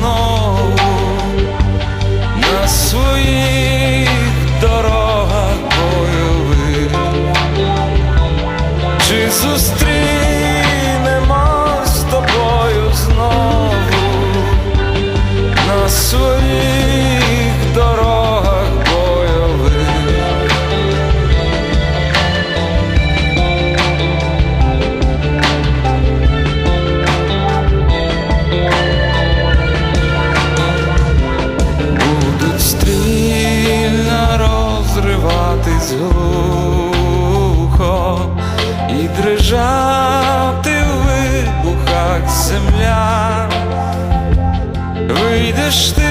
no. лежати в вибухах земля, вийдеш ти.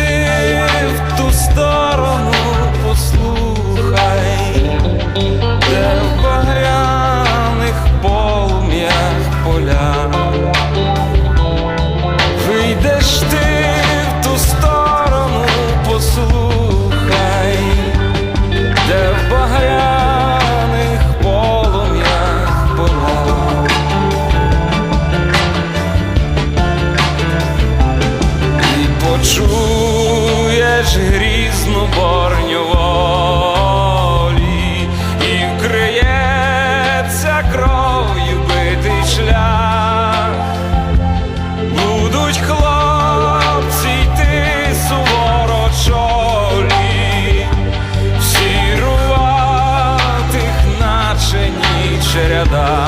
ряда.